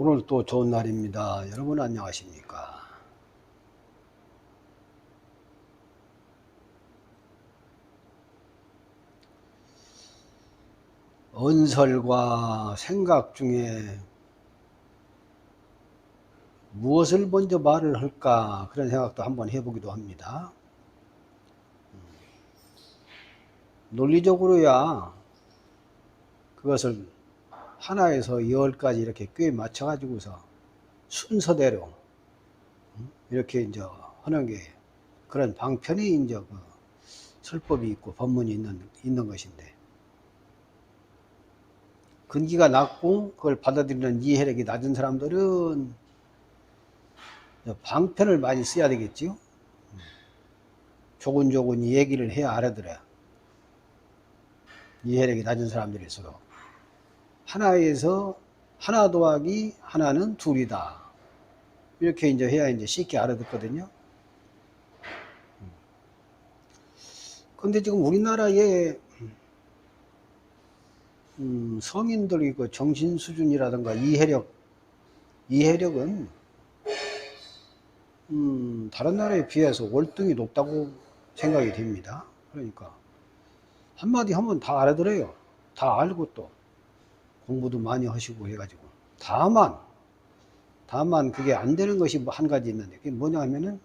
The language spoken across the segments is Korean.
오늘 또 좋은 날입니다. 여러분 안녕하십니까? 언설과 생각 중에 무엇을 먼저 말을 할까 그런 생각도 한번 해보기도 합니다. 음. 논리적으로야 그것을 하나에서 열까지 이렇게 꽤 맞춰가지고서 순서대로 음, 이렇게 이제 하는 게 그런 방편이 이제 그 설법이 있고 법문이 있는, 있는 것인데 근기가 낮고 그걸 받아들이는 이해력이 낮은 사람들은 방편을 많이 써야 되겠지요. 음. 조곤조곤 얘기를 해야 알아들어요. 이해력이 낮은 사람들일수록. 하나에서 하나 더하기 하나는 둘이다. 이렇게 이제 해야 이제 쉽게 알아듣거든요. 근데 지금 우리나라에 음, 성인들이 그 정신 수준이라든가 이해력, 이해력은 음, 다른 나라에 비해서 월등히 높다고 생각이 됩니다. 그러니까 한마디 하면 다 알아들어요. 다 알고 또 공부도 많이 하시고 해가지고 다만 다만 그게 안 되는 것이 뭐한 가지 있는데 그게 뭐냐 하면은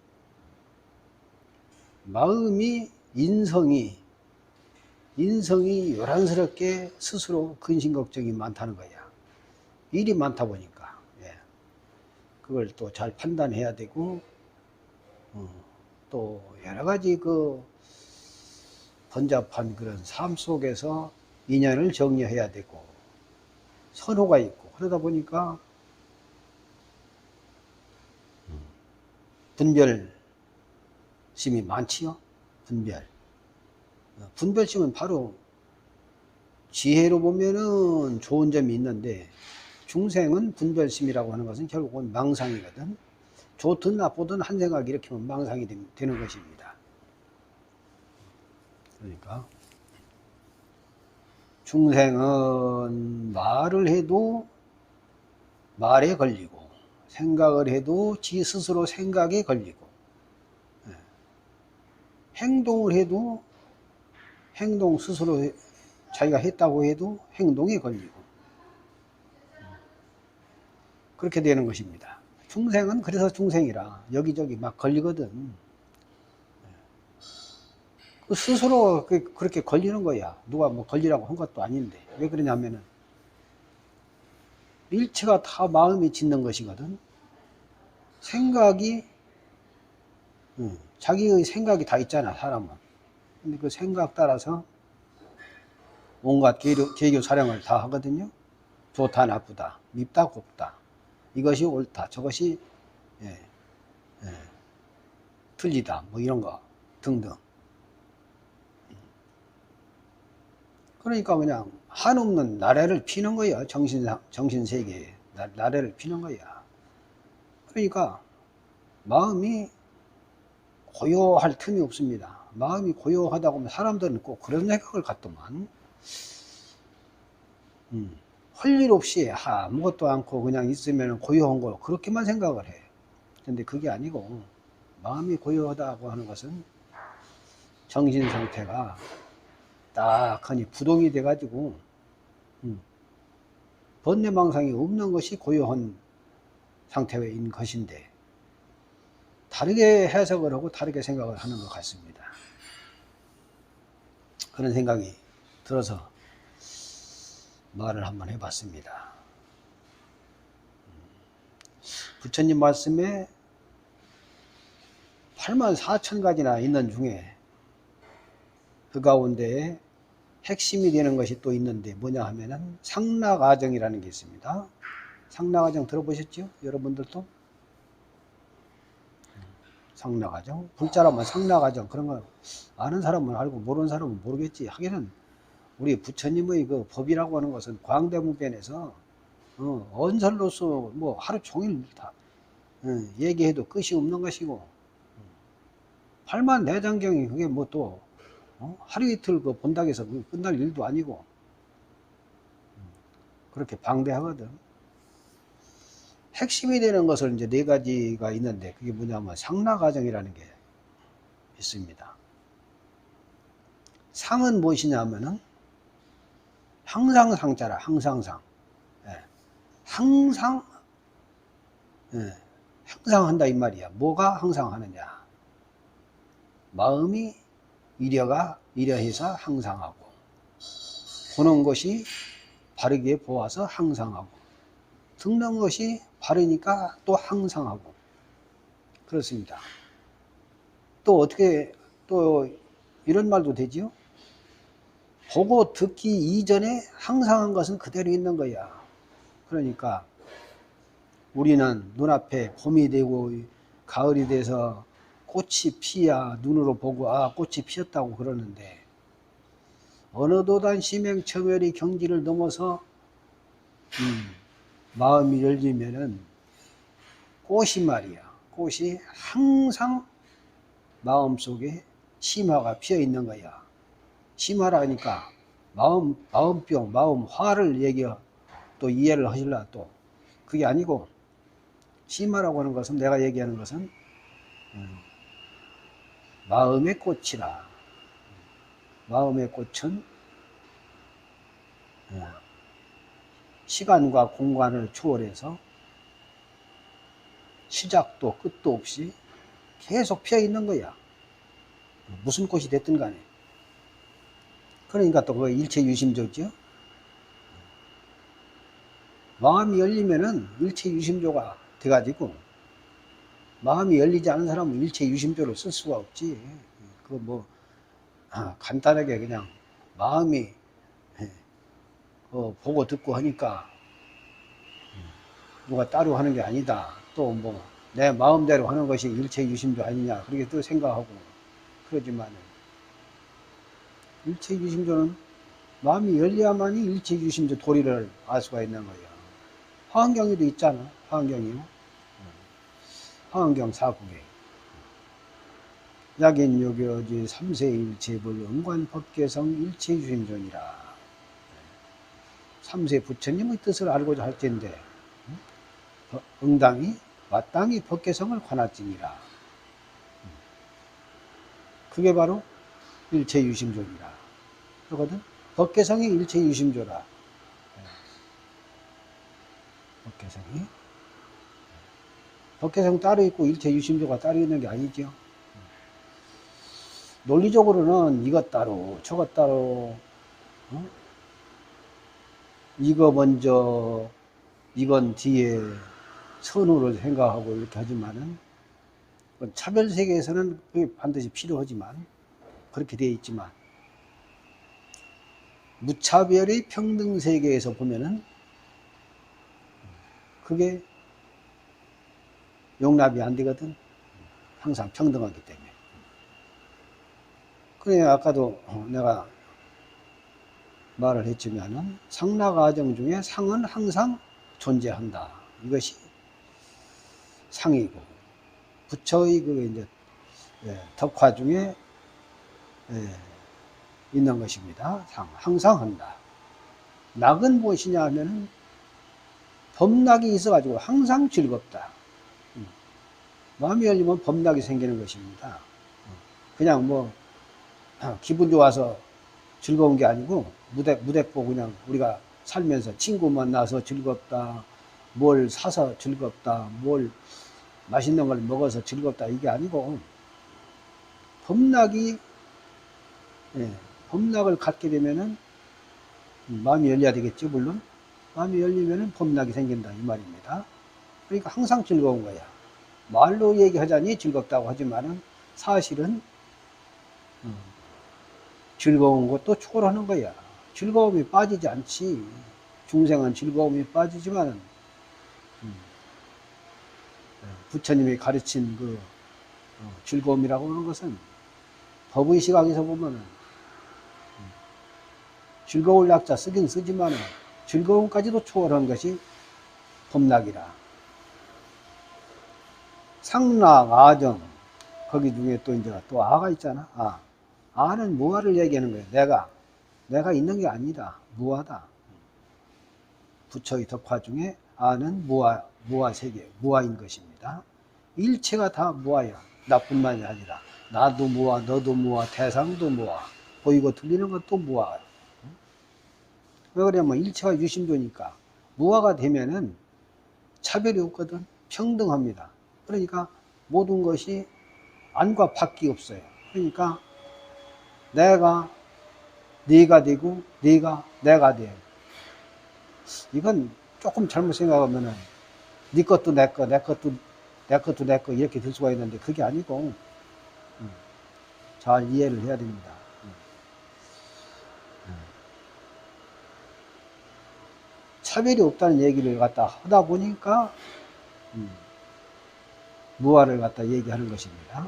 마음이 인성이 인성이 요란스럽게 스스로 근심 걱정이 많다는 거야. 일이 많다 보니까 예. 그걸 또 잘 판단해야 되고 어, 또 여러 가지 그 번잡한 그런 삶 속에서 인연을 정리해야 되고 선호가 있고 그러다 보니까 분별심이 많지요. 분별. 분별심은 바로 지혜로 보면은 좋은 점이 있는데 중생은 분별심이라고 하는 것은 결국은 망상이거든. 좋든 나쁘든 한 생각 이렇게 하면 망상이 되는 것입니다. 그러니까 중생은 말을 해도 말에 걸리고 생각을 해도 지 스스로 생각에 걸리고 예. 행동을 해도 행동 스스로 자기가 했다고 해도 행동에 걸리고 그렇게 되는 것입니다. 중생은 그래서 중생이라 여기저기 막 걸리거든. 그 스스로 그렇게 걸리는 거야. 누가 뭐 걸리라고 한 것도 아닌데. 왜 그러냐면은 일체가 다 마음이 짓는 것이거든. 생각이 응, 자기의 생각이 다 있잖아 사람은. 근데 그 생각 따라서 온갖 계교, 계교 사령을 다 하거든요. 좋다 나쁘다 밉다 곱다 이것이 옳다 저것이 예, 예, 틀리다 뭐 이런 거 등등. 그러니까 그냥 한없는 나래를 피는 거야. 정신, 정신세계에. 나래를 피는 거야. 그러니까 마음이 고요할 틈이 없습니다. 마음이 고요하다고 하면 사람들은 꼭 그런 생각을 갖더만. 음, 헐일 없이 아무것도 않고 그냥 있으면 고요한 거 그렇게만 생각을 해. 근데 그게 아니고 마음이 고요하다고 하는 것은 정신 상태가 딱하니 부동이 돼가지고 음, 번뇌망상이 없는 것이 고요한 상태인 것인데 다르게 해석을 하고 다르게 생각을 하는 것 같습니다. 그런 생각이 들어서 말을 한번 해봤습니다. 부처님 말씀에 8만 4천 가지나 있는 중에 그 가운데 핵심이 되는 것이 또 있는데 뭐냐 하면은 상락아정이라는 게 있습니다. 상락아정 들어보셨죠? 여러분들도? 상락아정? 불자라면 상락아정 그런 거 아는 사람은 알고 모르는 사람은 모르겠지. 하기는 우리 부처님의 그 법이라고 하는 것은 광대무변에서 어, 언설로서 뭐 하루 종일 다 어, 얘기해도 끝이 없는 것이고 팔만 내장경이 그게 뭐 또 어? 하루 이틀 그 본다고 해서 끝날 일도 아니고 그렇게 방대하거든. 핵심이 되는 것을 이제 네 가지가 있는데 그게 뭐냐면 상나 과정이라는 게 있습니다. 상은 무엇이냐면은 항상 상자라 항상 상. 예. 항상 예. 항상 한다 이 말이야. 뭐가 항상 하느냐? 마음이 이려가 이려해서 항상하고 보는 것이 바르게 보아서 항상하고 듣는 것이 바르니까 또 항상하고 그렇습니다. 또 어떻게 또 이런 말도 되지요? 보고 듣기 이전에 항상한 것은 그대로 있는 거야. 그러니까 우리는 눈앞에 봄이 되고 가을이 돼서 꽃이 피야 눈으로 보고 아 꽃이 피었다고 그러는데 어느 도단 심행 처멸이 경지를 넘어서 음, 마음이 열리면은 꽃이 말이야. 꽃이 항상 마음속에 심화가 피어 있는 거야. 심화라니까 마음 마음병 마음 화를 얘기 또 이해를 하실라 또. 그게 아니고 심화라고 하는 것은 내가 얘기하는 것은 음, 마음의 꽃이라 마음의 꽃은 어, 시간과 공간을 초월해서 시작도 끝도 없이 계속 피어 있는 거야. 무슨 꽃이 됐든 간에. 그러니까 또 그 일체 유심조죠. 마음이 열리면은 일체 유심조가 돼가지고 마음이 열리지 않은 사람은 일체 유심조를 쓸 수가 없지. 그뭐 간단하게 그냥 마음이 예, 어, 보고 듣고 하니까 누가 따로 하는 게 아니다. 또 뭐 내 마음대로 하는 것이 일체 유심조 아니냐 그렇게 또 생각하고 그러지만은 일체 유심조는 마음이 열려야만이 일체 유심조 도리를 알 수가 있는 거예요. 화환경에도 있잖아. 화환경이요. 화환경 사국에. 약인 요교지 삼세일체불 응관 법계성 일체유심존이라. 삼세 부처님의 뜻을 알고자 할 텐데 어, 응당이 마땅히 법계성을 관할지니라. 그게 바로 일체유심존이라. 그러거든? 법계성이 일체유심조라 법계성이 법계성 따로 있고 일체 유심조가 따로 있는 게 아니죠 논리적으로는 이것 따로 저것 따로 어? 이거 먼저 이건 뒤에 선후를 생각하고 이렇게 하지만은 차별 세계에서는 그게 반드시 필요하지만 그렇게 되어 있지만 무차별의 평등 세계에서 보면은 그게 용납이 안 되거든 항상 평등하기 때문에 그래 아까도 내가 말을 했지만은 상나 과정 중에 상은 항상 존재한다. 이것이 상이고 부처의 그 이제 예, 덕화 중에 예, 있는 것입니다. 상 항상 한다. 낙은 무엇이냐 하면은 범락이 있어가지고 항상 즐겁다. 음. 마음이 열리면 범락이 생기는 것입니다. 그냥 뭐 아, 기분 좋아서 즐거운 게 아니고 무대 무대보 그냥 우리가 살면서 친구 만나서 즐겁다 뭘 사서 즐겁다 뭘 맛있는 걸 먹어서 즐겁다 이게 아니고 범락이 예, 범락을 갖게 되면은 마음이 열려야 되겠죠 물론 마음이 열리면은 범락이 생긴다 이 말입니다 그러니까 항상 즐거운 거야 말로 얘기하자니 즐겁다고 하지만은 사실은 음, 즐거운 것도 초월하는 거야. 즐거움이 빠지지 않지. 중생은 즐거움이 빠지지만, 음, 부처님이 가르친 그 어, 즐거움이라고 하는 것은 법의 시각에서 보면은 음, 즐거울 약자 쓰긴 쓰지만은 즐거움까지도 초월한 것이 법락이라. 상락, 아정, 거기 중에 또 이제 또 아가 있잖아. 아. 아는 무아를 얘기하는 거예요. 내가. 내가 있는 게 아니다. 무아다. 부처의 덕화 중에 아는 무아, 무아 세계, 무아인 것입니다. 일체가 다 무아야. 나뿐만이 아니라 나도 무아, 너도 무아, 대상도 무아, 보이고 들리는 것도 무아. 왜 그러냐면 일체가 유심조니까 무아가 되면은 차별이 없거든. 평등합니다. 그러니까 모든 것이 안과 밖이 없어요. 그러니까 내가 네가 되고 네가 내가 돼. 이건 조금 잘못 생각하면은 네 것도 내 거, 내 것도 내 것도 내 거 이렇게 될 수가 있는데 그게 아니고 음, 잘 이해를 해야 됩니다. 음. 음. 차별이 없다는 얘기를 갖다 하다 보니까 음, 무아를 갖다 얘기하는 것입니다.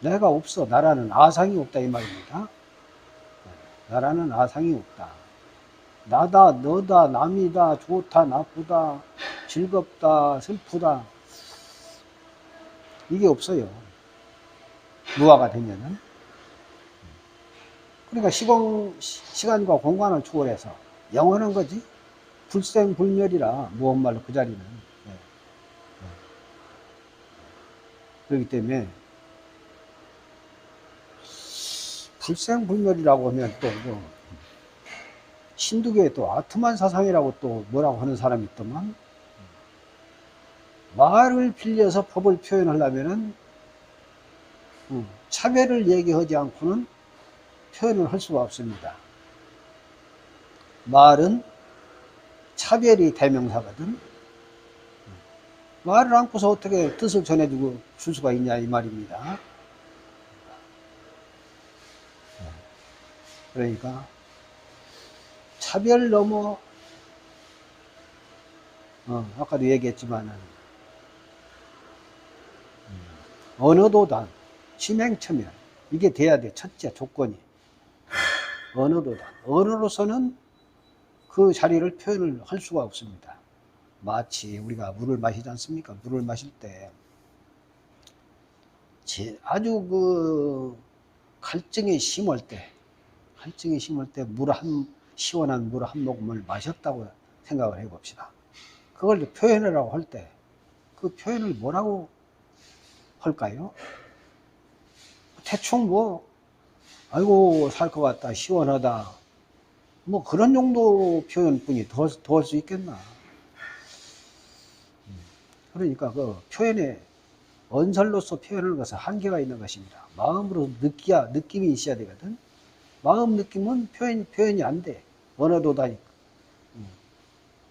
내가 없어. 나라는 아상이 없다 이 말입니다. 나라는 아상이 없다. 나다, 너다, 남이다, 좋다, 나쁘다, 즐겁다, 슬프다. 이게 없어요. 무아가 되면은. 그러니까 시공, 시간과 공간을 초월해서 영원한 거지. 불생불멸이라, 무언 말로 그 자리는. 네. 네. 그렇기 때문에 불생불멸이라고 하면 또 뭐, 신두교에 또 아트만 사상이라고 또 뭐라고 하는 사람이 있더만 말을 빌려서 법을 표현하려면은 음, 차별을 얘기하지 않고는 표현을 할 수가 없습니다. 말은 차별이 대명사거든. 말을 않고서 어떻게 뜻을 전해주고 줄 수가 있냐 이 말입니다. 그러니까 차별 넘어 어, 아까도 얘기했지만은 음, 언어도단 치맹처면 이게 돼야 돼. 첫째 조건이. 언어도단. 언어로서는 그 자리를 표현을 할 수가 없습니다 마치 우리가 물을 마시지 않습니까 물을 마실 때 아주 그 갈증이 심할 때 갈증이 심을 때물 한, 시원한 물 한 모금을 마셨다고 생각을 해 봅시다. 그걸 표현이라고 할 때, 그 표현을 뭐라고 할까요? 대충 뭐, 아이고, 살 것 같다, 시원하다. 뭐 그런 정도 표현뿐이 더 할 수 있겠나. 그러니까 그 표현에 언설로서 표현하는 것은 한계가 있는 것입니다. 마음으로 느끼야, 느낌이 있어야 되거든. 마음 느낌은 표현, 표현이 안 돼. 언어도다니까.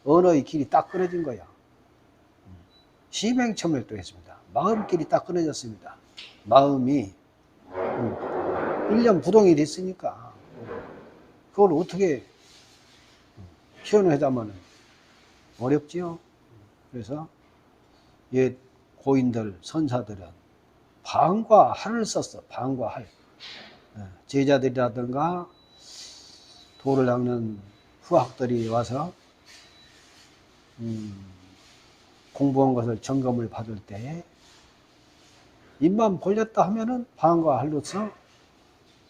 언어의 길이 딱 끊어진 거야. 시맹첨을 또 했습니다. 마음길이 딱 끊어졌습니다. 마음이 1년 부동이 됐으니까 그걸 어떻게 표현하자면 어렵지요. 그래서 옛 고인들, 선사들은 방과 할을 썼어. 방과 할. 예, 제자들이라든가 도를 닦는 후학들이 와서 음, 공부한 것을 점검을 받을 때 입만 벌렸다 하면은 방과 할로서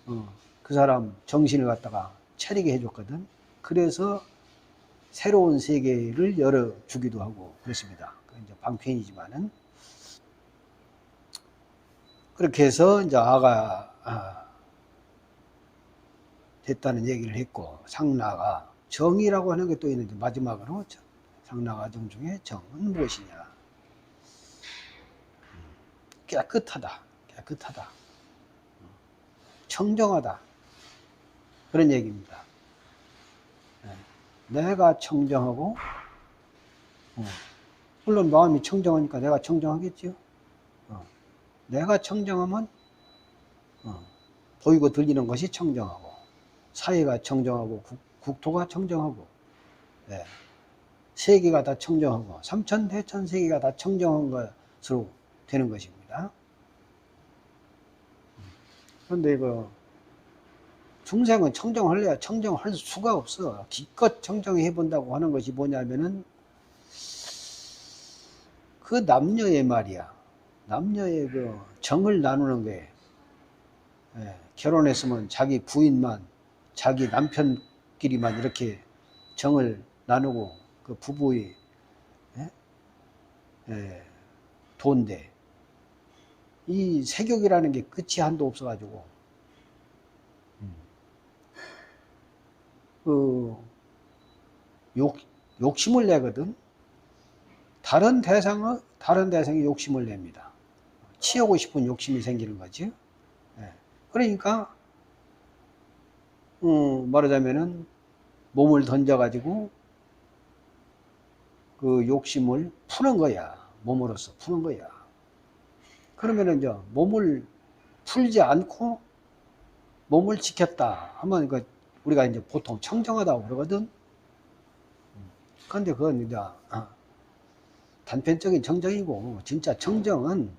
어, 그 사람 정신을 갖다가 차리게 해줬거든. 그래서 새로운 세계를 열어주기도 하고 그렇습니다. 이제 방편이지만은. 그렇게 해서 이제 아가 아, 됐다는 얘기를 했고 상나가 정이라고 하는 게 또 있는데 마지막으로 상나가 정 중에 정은 무엇이냐. 음, 깨끗하다 깨끗하다. 청정하다. 그런 얘기입니다. 네. 내가 청정하고 어, 물론 마음이 청정하니까 내가 청정하겠죠 어, 내가 청정하면 어, 보이고 들리는 것이 청정하고 사회가 청정하고 국, 토가 청정하고 네. 세계가 다 청정하고 삼천 대천 세계가 다 청정한 것으로 되는 것입니다. 그런데 이거 중생은 청정할래야 청정할 수가 없어. 기껏 청정해 본다고 하는 것이 뭐냐면은 그 남녀의 말이야. 남녀의 그 정을 나누는 게 예, 결혼했으면 자기 부인만 자기 남편끼리만 이렇게 정을 나누고 그 부부의 예? 예, 도인데 이 세격이라는 게 끝이 한도 없어가지고 음. 그 욕, 욕심을 내거든 다른 대상은 다른 대상이 욕심을 냅니다 치우고 싶은 욕심이 생기는 거지 예. 그러니까 음, 말하자면은 몸을 던져가지고 그 욕심을 푸는 거야. 몸으로서 푸는 거야. 그러면은 이제 몸을 풀지 않고 몸을 지켰다 하면 그 우리가 이제 보통 청정하다고 그러거든. 그런데 그건 이제 어, 단편적인 청정이고 진짜 청정은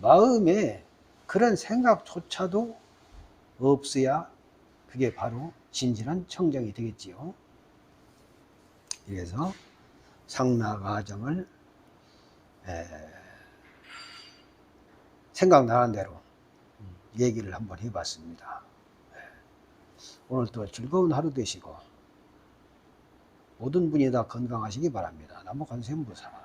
마음에 그런 생각조차도 없어야 그게 바로 진실한 청정이 되겠지요. 그래서 상나 과정을 에, 생각나는 대로 음, 얘기를 한번 해봤습니다. 에, 오늘도 즐거운 하루 되시고 모든 분이 다 건강하시기 바랍니다. 남북한 세무사